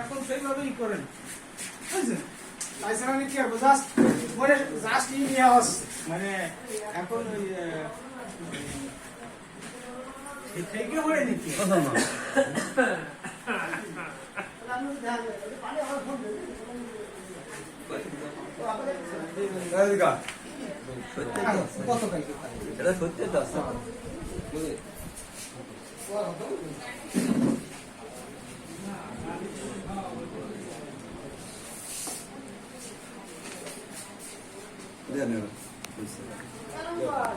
এখন সেইভাবেই করেন। বুঝছেন? তাছাড়া আমি কি করব? জাস্ট পরে জাস্ট ইয়ে হচ্ছে মানে এখন ওই থেকে হয়ে নিচ্ছি কত পাইকে এটা সত্যি Deniyorum. Mesela.